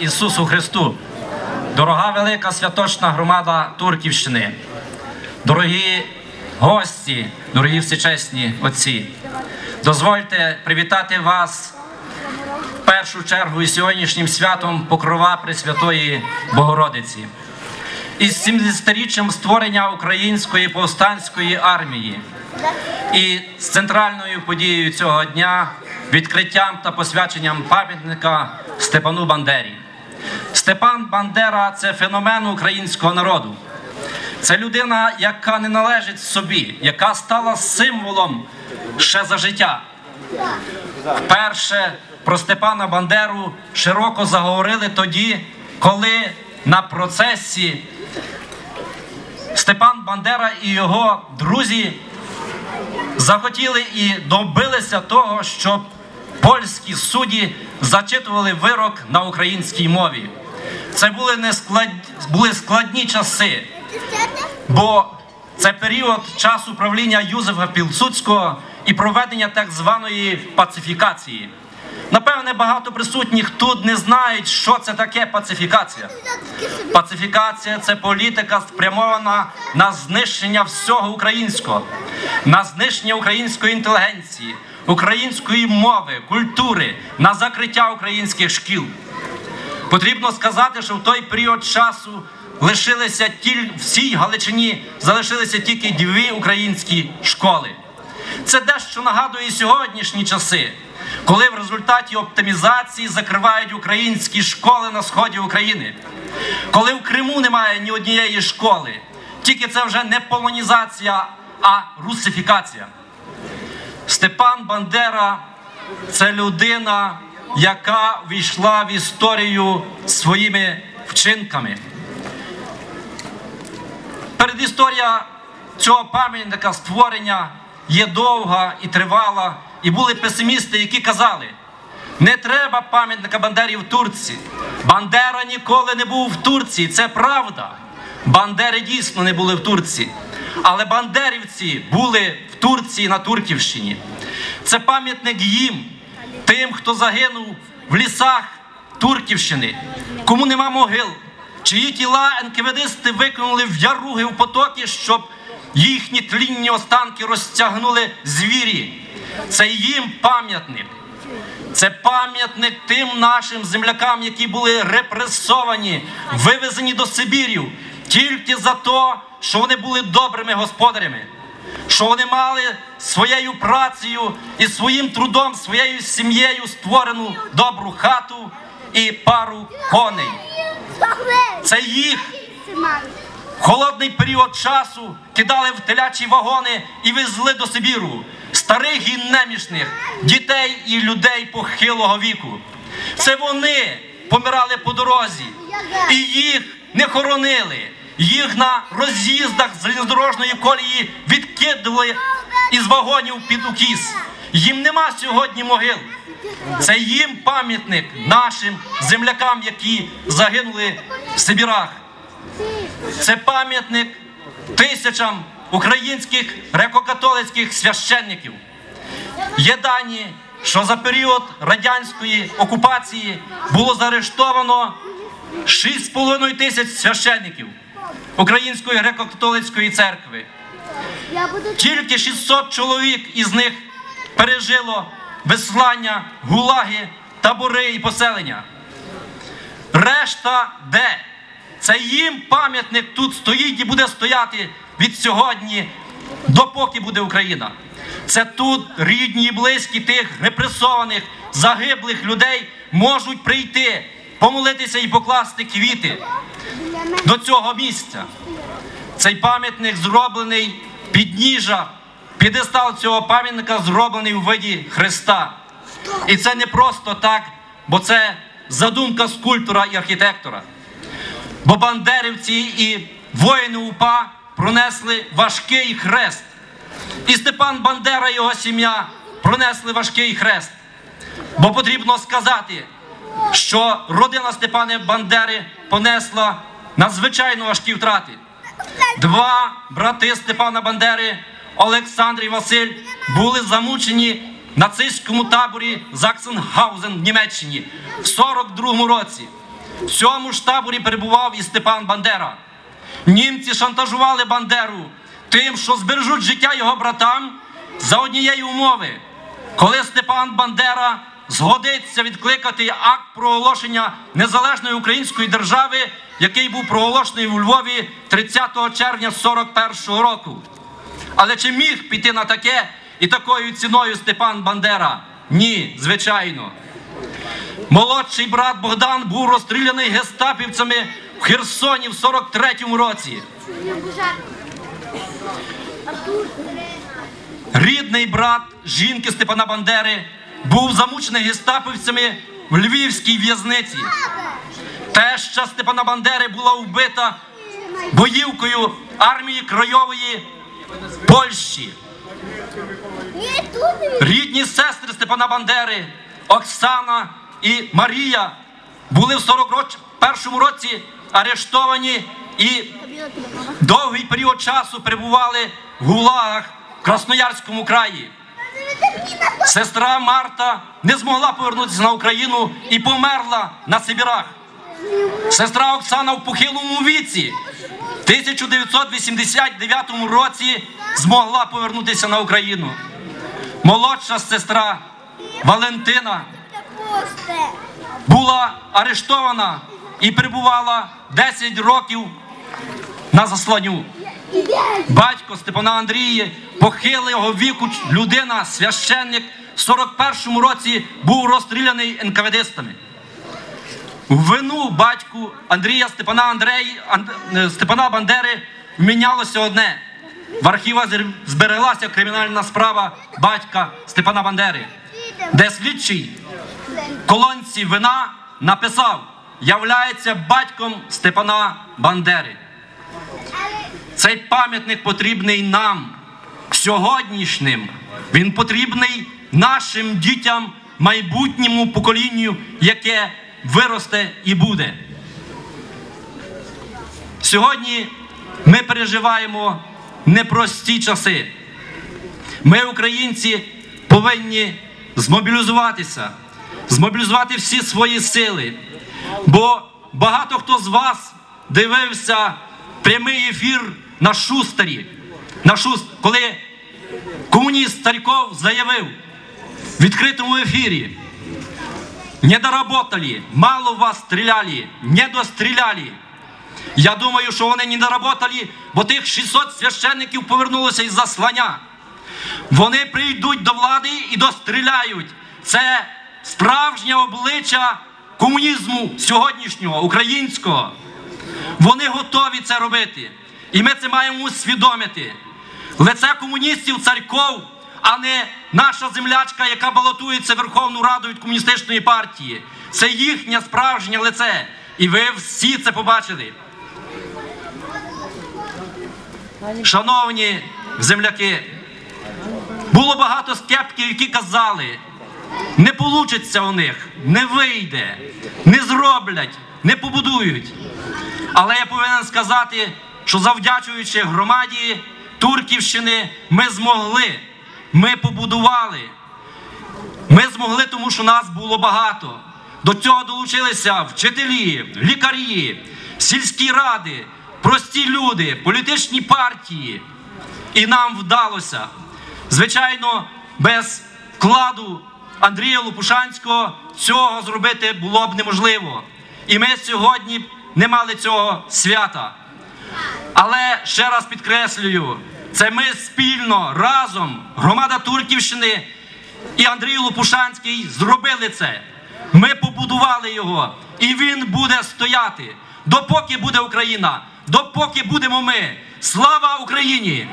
Ісусу Христу, дорога велика святочна громада Турківщини, дорогі гості, дорогі всечесні отці, дозвольте привітати вас в першу чергу із сьогоднішнім святом Покрова Пресвятої Богородиці, із 70-річчям створення Української повстанської армії і з центральною подією цього дня відкриттям та посвяченням пам'ятника Степану Бандері. Степан Бандера це феномен українського народу. Це людина, яка не належить собі, яка стала символом ще за життя. Вперше про Степана Бандеру широко заговорили тоді, коли на процесі Степан Бандера і його друзі захотіли і добилися того, щоб польські судді зачитували вирок на українській мові. Це були не склад... були складні часи, бо це період часу правління Юзефа Пілсудського і проведення так званої пацифікації. Напевне, багато присутніх тут не знають, що це таке пацифікація. Пацифікація це політика спрямована на знищення всього українського, на знищення української інтелігенції, української мови, культури, на закриття українських шкіл. Потрібно сказати, що в той період часу лишилися тіль всій Галичині, залишилися тільки дві українські школи. Це дещо нагадує сьогоднішні часи, коли в результаті оптимізації закривають українські школи на сході України, коли в Криму немає ні однієї школи, тільки це вже не полонізація, а русифікація. Степан Бандера це людина, яка війшла в історію своїми вчинками. Передісторія цього пам'ятника створення є довга і тривала, і були песимісти, які казали, не треба пам'ятника Бандері в Турції. Бандера ніколи не був в Турції, це правда. Бандери дійсно не були в Турції. Але бандерівці були в Турції на Турківщині. Це пам'ятник їм, тим, хто загинув в лісах Турківщини, кому нема могил, чиї тіла НКВДисти викинули в яруги в потоки, щоб їхні тлінні останки розтягнули звірі. Це їм пам'ятник. Це пам'ятник тим нашим землякам, які були репресовані, вивезені до Сибірів тільки за те, що вони були добрими господарями, що вони мали своєю працею і своїм трудом, своєю сім'єю створену добру хату і пару коней. Це їх холодний період часу кидали в телячі вагони і везли до Сибіру старих і немічних, дітей і людей похилого віку. Це вони помирали по дорозі, і їх не хоронили. Їх на роз'їздах з залізнодорожної колії відкидали із вагонів під укіс. Їм нема сьогодні могил. Це їм пам'ятник нашим землякам, які загинули в Сибірах. Це пам'ятник тисячам українських греко-католицьких священників. Є дані, що за період радянської окупації було заарештовано 6,5 тисяч священників Української греко-католицької церкви. Тільки 600 чоловік із них пережило вислання, гулаги, табори і поселення. Решта де? Це їм пам'ятник тут стоїть і буде стояти від сьогодні, допоки буде Україна. Це тут рідні і близькі тих репресованих, загиблих людей можуть прийти, помолитися і покласти квіти до цього місця. Цей пам'ятник зроблений підніжжя, підестал цього пам'ятника зроблений у виді Христа. І це не просто так, бо це задумка скульптора і архітектора. Бо бандерівці і воїни УПА пронесли важкий хрест. І Степан Бандера і його сім'я пронесли важкий хрест. Бо потрібно сказати, що родина Степана Бандери понесла надзвичайно важкі втрати. Два брати Степана Бандери, Олександр і Василь, були замучені в нацистському таборі Заксенгаузен в Німеччині в 42-му році. В цьому ж таборі перебував і Степан Бандера. Німці шантажували Бандеру тим, що збережуть життя його братам за однієї умови, коли Степан Бандера згодиться відкликати акт проголошення незалежної української держави, який був проголошений у Львові 30 червня 41-го року. Але чи міг піти на таке і такою ціною Степан Бандера? Ні, звичайно. Молодший брат Богдан був розстріляний гестапівцями в Херсоні в 43-му році. Рідний брат жінки Степана Бандери був замучений гестапівцями в львівській в'язниці. Теща Степана Бандери була вбита боївкою армії Крайової Польщі. Рідні сестри Степана Бандери, Оксана і Марія були в 41 році арештовані і довгий період часу перебували в гулагах в Красноярському краї. Сестра Марта не змогла повернутися на Україну і померла на Сибірах. Сестра Оксана в похилому віці в 1989 році змогла повернутися на Україну. Молодша сестра Валентина була арештована і перебувала 10 років на засланню. Батько Степана Андрії, похилого віку людина, священник, в 41-му році був розстріляний НКВДстами. Вину батьку Андрія Степана Андрей, Ан- е, Степана Бандери вмінялося одне. В архівах збереглася кримінальна справа батька Степана Бандери, де слідчий колонці вина написав являється батьком Степана Бандери. Цей пам'ятник потрібний нам, сьогоднішнім. Він потрібний нашим дітям, майбутньому поколінню, яке виросте і буде. Сьогодні ми переживаємо непрості часи. Ми, українці, повинні змобілізуватися, змобілізувати всі свої сили. Бо багато хто з вас дивився прямий ефір на Шустері, на Шуст, коли комуніст Старіков заявив в відкритому ефірі. Не доработали, мало вас стреляли, не достреляли. Я думаю, що вони не доработали, бо тих 600 священників повернулося із заслання. Вони прийдуть до влади і достріляють. Це справжнє обличчя комунізму сьогоднішнього, українського. Вони готові це робити. І ми це маємо усвідомити. Лице комуністів царьков, а не наша землячка, яка балотується Верховну Раду від комуністичної партії. Це їхнє справжнє лице. І ви всі це побачили. Шановні земляки, було багато скептиків, які казали, не вийде у них, не вийде, не зроблять, не побудують. Але я повинен сказати, що завдячуючи громаді Турківщини, ми змогли, ми побудували. Ми змогли, тому що нас було багато. До цього долучилися вчителі, лікарі, сільські ради, прості люди, політичні партії. І нам вдалося. Звичайно, без вкладу Андрія Лопушанського цього зробити було б неможливо. І ми сьогодні не мали цього свята. Але ще раз підкреслюю, це ми спільно разом, громада Турківщини і Андрій Лопушанський зробили це. Ми побудували його, і він буде стояти. Допоки буде Україна, допоки будемо ми. Слава Україні!